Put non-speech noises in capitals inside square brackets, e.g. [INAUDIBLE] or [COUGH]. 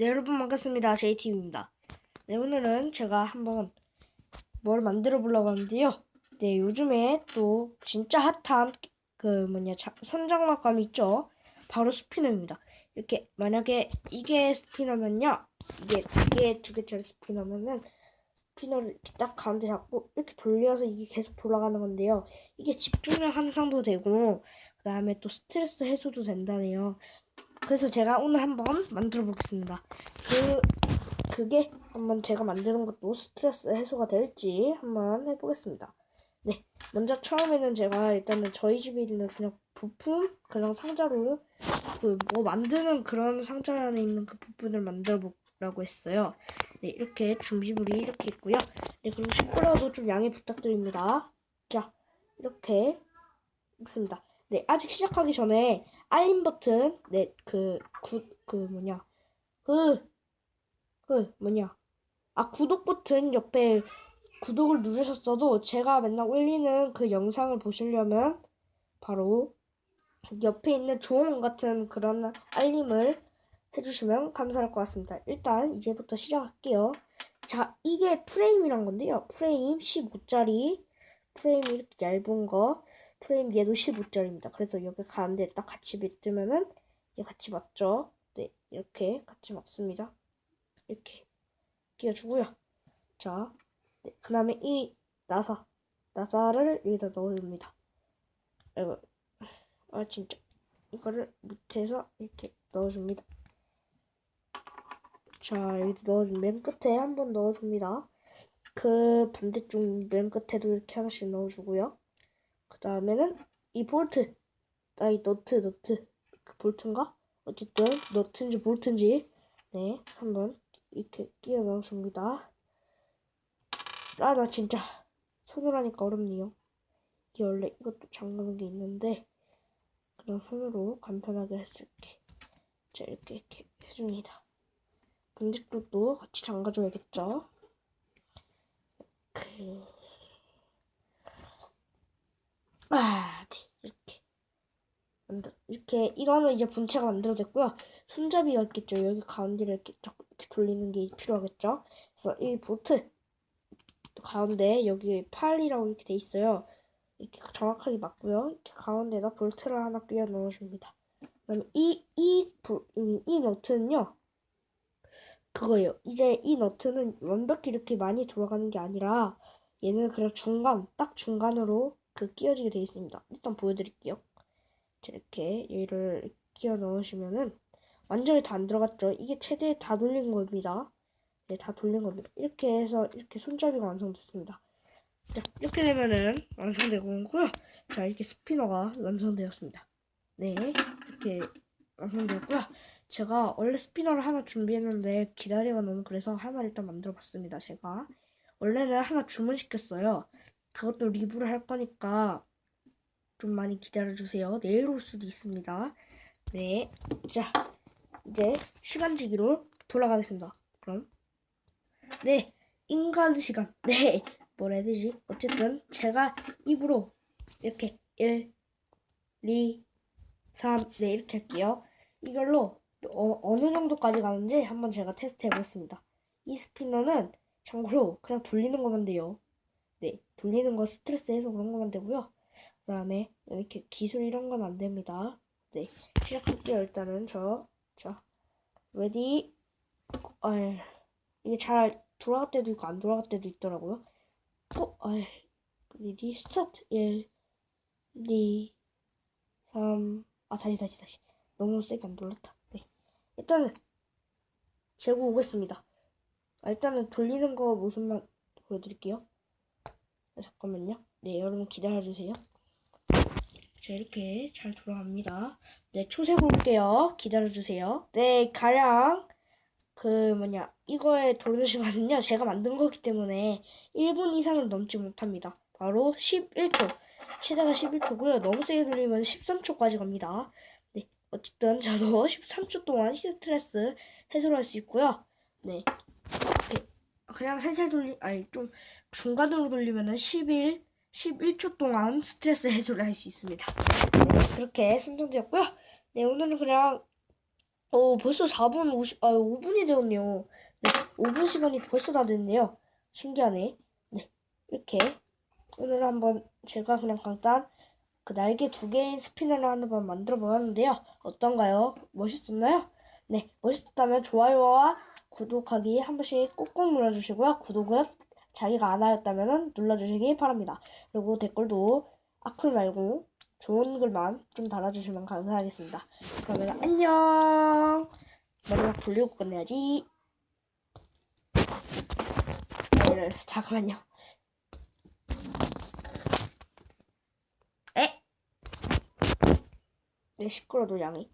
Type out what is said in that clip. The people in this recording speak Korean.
네, 여러분 반갑습니다. JT입니다. 네, 오늘은 제가 한번 뭘 만들어 보려고 하는데요. 네, 요즘에 또 진짜 핫한 그 뭐냐, 자- 손장난감 있죠? 바로 스피너입니다. 이렇게 만약에 이게 스피너면요. 이게 두 개, 두 개짜리 스피너면은 스피너를 이렇게 딱 가운데 잡고 이렇게 돌려서 이게 계속 돌아가는 건데요. 이게 집중력 향상도 되고 그 다음에 또 스트레스 해소도 된다네요. 그래서 제가 오늘 한번 만들어 보겠습니다. 그 그게 한번 제가 만드는 것도 스트레스 해소가 될지 한번 해보겠습니다. 네, 먼저 처음에는 제가 일단은 저희 집에 있는 그냥 부품 그냥 상자로 그 뭐 만드는 그런 상자 안에 있는 그 부분을 만들어 보라고 했어요. 네, 이렇게 준비물이 이렇게 있고요. 네, 그리고 시끄러워도 좀 양해 부탁드립니다. 자, 이렇게 있습니다. 네, 아직 시작하기 전에 알림 버튼, 네, 그, 구, 그 뭐냐, 그, 그 뭐냐, 아, 구독 버튼 옆에 구독을 누르셨어도 제가 맨날 올리는 그 영상을 보시려면 바로 옆에 있는 조언 같은 그런 알림을 해주시면 감사할 것 같습니다. 일단 이제부터 시작할게요. 자, 이게 프레임이란 건데요. 프레임 15짜리, 프레임 이렇게 얇은 거, 프레임 얘도 15짜리입니다. 그래서 여기 가운데 딱 같이 밑으면은 이게 같이 맞죠? 네, 이렇게 같이 맞습니다. 이렇게 끼워주고요. 자, 네, 그 다음에 이 나사, 나사를 여기다 넣어줍니다. 이거, 아 진짜 이거를 밑에서 이렇게 넣어줍니다. 자, 여기 넣어준 맨 끝에 한 번 넣어줍니다. 그 반대쪽 맨 끝에도 이렇게 하나씩 넣어주고요. 그 다음에는 이 볼트, 아이 너트, 너트, 그 볼트인가? 어쨌든 너트인지 볼트인지 네 한번 이렇게 끼워 넣어줍니다. 아 나 진짜 손으로 하니까 어렵네요. 이게 원래 이것도 잠그는 게 있는데 그냥 손으로 간편하게 해줄게. 자 이렇게 이렇게 해줍니다. 반대쪽도 같이 잠가줘야겠죠. 그 아, 네, 이렇게. 만들, 이렇게, 이거는 이제 본체가 만들어졌고요. 손잡이가 있겠죠. 여기 가운데를 이렇게 쫙 이렇게 돌리는 게 필요하겠죠. 그래서 이 보트 가운데 여기 팔이라고 이렇게 돼 있어요. 이렇게 정확하게 맞고요. 이렇게 가운데다 볼트를 하나 끼워 넣어줍니다. 그다음에 이, 이, 볼- 이, 이 너트는요. 그거예요. 이제 이 너트는 완벽히 이렇게 많이 돌아가는 게 아니라 얘는 그냥 중간, 딱 중간으로 그 끼워지게 되어 있습니다. 일단 보여드릴게요. 자, 이렇게 얘를 끼워 넣으시면은 완전히 다 안 들어갔죠. 이게 최대 다 돌린 겁니다. 네, 다 돌린 겁니다. 이렇게 해서 이렇게 손잡이가 완성됐습니다. 자, 이렇게 되면은 완성되고요. 자, 이렇게 스피너가 완성되었습니다. 네, 이렇게 완성되었고요. 제가 원래 스피너를 하나 준비했는데 기다리가 너무 그래서 하나 일단 만들어 봤습니다. 제가 원래는 하나 주문시켰어요. 그것도 리뷰를 할 거니까 좀 많이 기다려 주세요. 내일 올 수도 있습니다. 네. 자, 이제 시간지기로 돌아가겠습니다. 그럼 네, 인간 시간. [LAUGHS] 네. 뭐라 해야 되지? 어쨌든 제가 입으로 이렇게 1 2 3 네, 이렇게 할게요. 이걸로 어, 어느 정도까지 가는지 한번 제가 테스트 해보겠습니다. 이 스피너는 참고로 그냥 돌리는 것만 돼요. 네, 돌리는 거 스트레스 해소 그런 것만 되고요. 그 다음에 이렇게 기술 이런 건 안 됩니다. 네, 시작할게요. 일단은 저, 자, 레디, 아, 이게 잘 돌아갈 때도 있고 안 돌아갈 때도 있더라고요. 어, 아, 레디 스타트 1, 2, 3, 아 다시 다시 다시 너무 세게 안 돌렸다. 네, 일단은 재고 오겠습니다. 아, 일단은 돌리는 거 모습만 보여드릴게요. 아, 잠깐만요. 네, 여러분 기다려주세요. 자, 이렇게 잘 돌아갑니다. 네, 초세 볼게요. 기다려주세요. 네, 가량, 그, 뭐냐, 이거의 돌리는 시간은요, 제가 만든 거기 때문에 1분 이상을 넘지 못합니다. 바로 11초. 최대가 11초고요. 너무 세게 돌리면 13초까지 갑니다. 네, 어쨌든 저도 [LAUGHS] 13초 동안 스트레스 해소를 할 수 있고요. 네, 이렇게 그냥 살살 돌리, 아니 좀 중간으로 돌리면은 11, 11초 동안 스트레스 해소를 할 수 있습니다. 네, 그렇게 선정되었고요. 네, 오늘은 그냥 어, 벌써 4분 50, 아, 5분이 되었네요. 네, 5분 시간이 벌써 다 됐네요. 신기하네. 네, 이렇게. 오늘 한번 제가 그냥 간단 그 날개 두 개의 스피너를 한번 만들어 보았는데요. 어떤가요? 멋있었나요? 네, 멋있었다면 좋아요와 구독하기 한 번씩 꼭꼭 눌러주시고요. 구독은 자기가 안 하였다면 눌러주시기 바랍니다. 그리고 댓글도 악플 말고 좋은 글만 좀 달아주시면 감사하겠습니다. 그러면 안녕. 마지막 돌리고 끝내야지. 네, 잠깐만요. 에? 네, 시끄러도 양이.